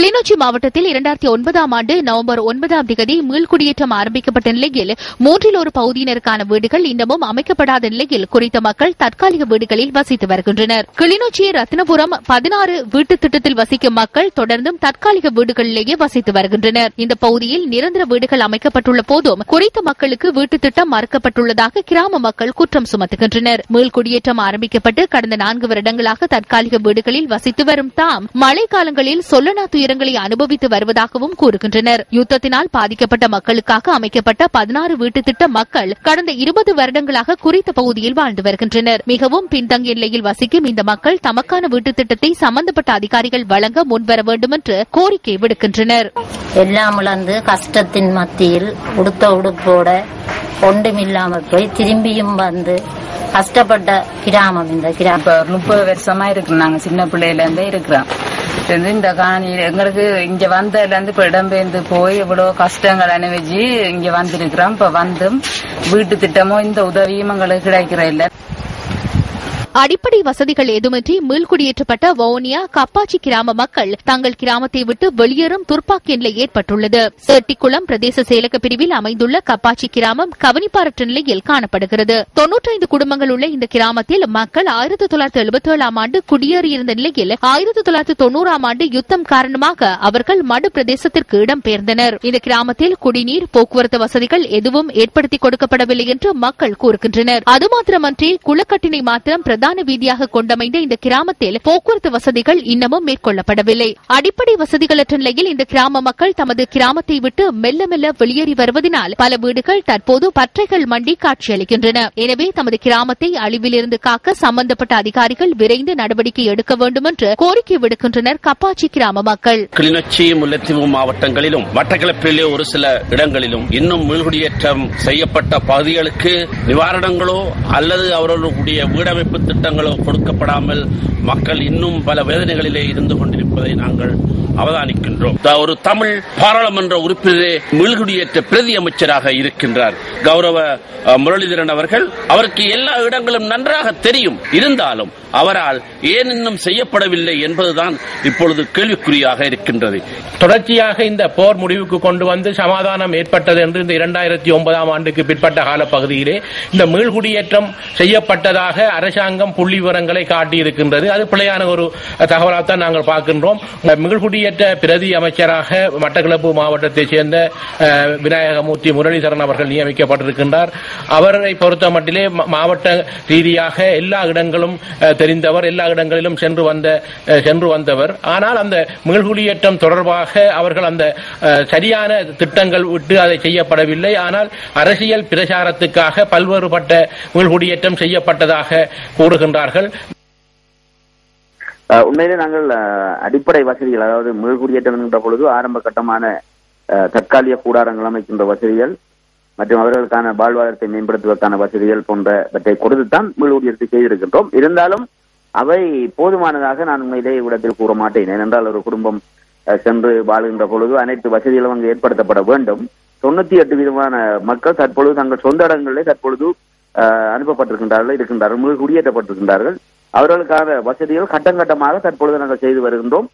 கிளிநொச்சி மாவட்டத்தில் இரண்டாயிரத்தி ஒன்பதாம் ஆண்டு நவம்பர் ஒன்பதாம் தேதி மீள்குடியேற்றம் ஆரம்பிக்கப்பட்ட நிலையில் மூன்றில் ஒரு பகுதியினருக்கான வீடுகள் இன்னமும் அமைக்கப்படாத நிலையில் குறித்த மக்கள் தற்காலிக வீடுகளில் வசித்து வருகின்றனர். கிளிநொச்சி ரத்னபுரம் பதினாறு வீட்டு திட்டத்தில் வசிக்கும் மக்கள் தொடர்ந்தும் தற்காலிக வீடுகளிலேயே வசித்து வருகின்றனர். இந்த பகுதியில் நிரந்தர வீடுகள் அமைக்கப்பட்டுள்ள போதும் குறித்த மக்களுக்கு வீட்டு திட்டம் மறுக்கப்பட்டுள்ளதாக கிராம மக்கள் குற்றம் சுமத்துகின்றனர். மீள்குடியேற்றம் ஆரம்பிக்கப்பட்டு கடந்த நான்கு வருடங்களாக தற்காலிக வீடுகளில் வசித்து வரும் தாம் மழைக்காலங்களில் சொல்லனா துயர் துயரங்களை அனுபவித்து வருவதாகவும் கூறுகின்றனர். யுத்தத்தினால் பாதிக்கப்பட்ட மக்களுக்காக அமைக்கப்பட்ட பதினாறு வீட்டு திட்ட மக்கள் கடந்த இருபது வருடங்களாக குறித்த பகுதியில் வாழ்ந்து வருகின்றனர். மிகவும் பின்தங்கிய நிலையில் வசிக்கும் இந்த மக்கள் தமக்கான வீட்டு திட்டத்தை சம்பந்தப்பட்ட அதிகாரிகள் வழங்க முன்வர வேண்டும் என்று கோரிக்கை விடுக்கின்றனர். எல்லாம் இழந்து கஷ்டத்தின் மத்தியில் உடுத்த உடுப்போட ஒன்றுமில்லாமல் போய் திரும்பியும் வந்து கஷ்டப்பட்ட கிராமம் இந்த கிராமம். முப்பது வருஷமா இருக்கு நாங்க சின்ன பிள்ளையில இருந்தே இருக்கிறோம். இந்த காணியில எங்களுக்கு இங்க வந்ததுல இருந்து இப்ப இடம்பெயர்ந்து போய் இவ்வளவு கஷ்டங்கள் அனுபவிச்சு இங்க வந்திருக்கிறோம். இப்ப வந்தும் வீட்டு திட்டமும் இந்த உதவியும் எங்களுக்கு கிடைக்கிற இல்லை அடிப்படை வசதிகள் ஏதுமின்றி மீள்குடியேற்றப்பட்ட வவுனியா கப்பாச்சி கிராம மக்கள் தங்கள் கிராமத்தை விட்டு வெளியேறும் துர்ப்பாக்கிய நிலை ஏற்பட்டுள்ளது. செட்டிக்குளம் பிரதேச செயலக பிரிவில் அமைந்துள்ள கப்பாச்சி கிராமம் கவனிப்பாரற்ற நிலையில் காணப்படுகிறது. தொன்னூற்றைந்து குடும்பங்கள் உள்ள இந்த கிராமத்தில் மக்கள் ஆயிரத்தி தொள்ளாயிரத்தி எழுபத்தி ஏழாம் ஆண்டு குடியேறியிருந்த நிலையில் ஆயிரத்தி தொள்ளாயிரத்தி தொன்னூறாம் ஆண்டு யுத்தம் காரணமாக அவர்கள் மடு பிரதேசத்திற்கு இடம்பெயர்ந்தனர். இந்த கிராமத்தில் குடிநீர் போக்குவரத்து வசதிகள் எதுவும் ஏற்படுத்தி கொடுக்கப்படவில்லை என்று மக்கள் கூறுகின்றனர். அது மாத்திரமன்றி குளக்கட்டினை மாத்திரம் பிரதான வீதியாக கொண்டமைந்த இந்த கிராமத்தில் போக்குவரத்து வசதிகள் இன்னமும் மேற்கொள்ளப்படவில்லை. அடிப்படை வசதிகளற்ற நிலையில் இந்த கிராம மக்கள் தமது கிராமத்தை விட்டு மெல்ல மெல்ல வெளியேறி வருவதனால் பல வீடுகள் தற்போது பற்றைகள் மண்டி காட்சியளிக்கின்றன. எனவே தமது கிராமத்தை அழிவிலிருந்து காக்க சம்பந்தப்பட்ட அதிகாரிகள் விரைந்து நடவடிக்கை எடுக்க வேண்டும் என்று கோரிக்கை விடுக்கின்றனர் கப்பாச்சி கிராம மக்கள். கிளிநொச்சி முல்லைத்தீவு மாவட்டங்களிலும் மட்டக்களப்பிலே ஒரு சில இடங்களிலும் இன்னும் மீள்குடியேற்றம் செய்யப்பட்ட பகுதிகளுக்கு நிவாரணங்களோ அல்லது அவர்களுடைய வீடமைப்பு திட்டங்களோ கொடுக்கப்படாமல் மக்கள் இன்னும் பல வேதனைகளிலே இருந்து கொண்டிருப்பதை நாங்கள் அவதானிக்கின்றோம். ஒரு தமிழ் பாராளுமன்ற உறுப்பினரே மீள்குடியேற்ற பிரதி அமைச்சராக இருக்கின்றார். கௌரவ முரளிதரன் அவர்கள் அவருக்கு எல்லா இடங்களும் நன்றாக தெரியும். இருந்தாலும் அவரால் ஏன் இன்னும் செய்யப்படவில்லை என்பதுதான் இப்பொழுது கேள்விக்குறியாக இருக்கின்றது. தொடர்ச்சியாக இந்த போர் முடிவுக்கு கொண்டு வந்து சமாதானம் ஏற்பட்டது என்று இந்த இரண்டாயிரத்தி ஒன்பதாம் ஆண்டுக்கு பிற்பட்ட காலப்பகுதியிலே இந்த மீள்குடியேற்றம் செய்யப்பட்டதாக அரசாங்கம் அரசாங்கம் புள்ளி விவரங்களை காட்டியிருக்கின்றது. அது பிழையான ஒரு தகவலாகத்தான் நாங்கள் பார்க்கின்றோம். மீள்குடியேற்ற பிரதி அமைச்சராக மட்டக்களப்பு மாவட்டத்தைச் சேர்ந்த விநாயகமூர்த்தி முரளிதரன் அவர்கள் நியமிக்கப்பட்டிருக்கின்றார். அவரை பொறுத்த மட்டிலே மாவட்ட ரீதியாக எல்லா இடங்களும் தெரிந்தவர் எல்லா இடங்களிலும் சென்று வந்த சென்று வந்தவர். ஆனால் அந்த மீள்குடியேற்றம் தொடர்பாக அவர்கள் அந்த சரியான திட்டங்கள் விட்டு அதை செய்யப்படவில்லை. ஆனால் அரசியல் பிரச்சாரத்துக்காக பல்வேறுபட்ட மீள்குடியேற்றம் செய்யப்பட்டதாக போடுகின்றார்கள். உண்மையிலே நாங்கள் அடிப்படை வசதிகள் அதாவது மீள்குடியேற்றம் பொழுது ஆரம்ப கட்டமான தற்காலிக கூடாரங்கள் அமைக்கின்ற வசதிகள் மற்றும் அவர்களுக்கான வாழ்வாதாரத்தை மேம்படுத்துவதற்கான வசதிகள் போன்றவற்றை கொடுத்துத்தான் மீள்குடியேற்றத்தை செய்திருக்கின்றோம். இருந்தாலும் அவை போதுமானதாக நான் உண்மையிலே இவ்விடத்தில் கூற மாட்டேன். ஏனென்றால் ஒரு குடும்பம் அஹ், சென்று வாழ்கின்ற பொழுது அனைத்து வசதிகளும் அங்கு ஏற்படுத்தப்பட வேண்டும். தொண்ணூத்தி எட்டு விதமான மக்கள் தற்பொழுது தங்கள் சொந்த இடங்களிலே தற்பொழுது அனுப்பப்பட்டிருக்கின்றார்கள் இருக்கின்றார்கள் குடியேற்றப்பட்டிருக்கின்றார்கள். அவர்களுக்கான வசதிகள் கட்டம் கட்டமாக தற்பொழுது நாங்கள் செய்து வருகின்றோம்.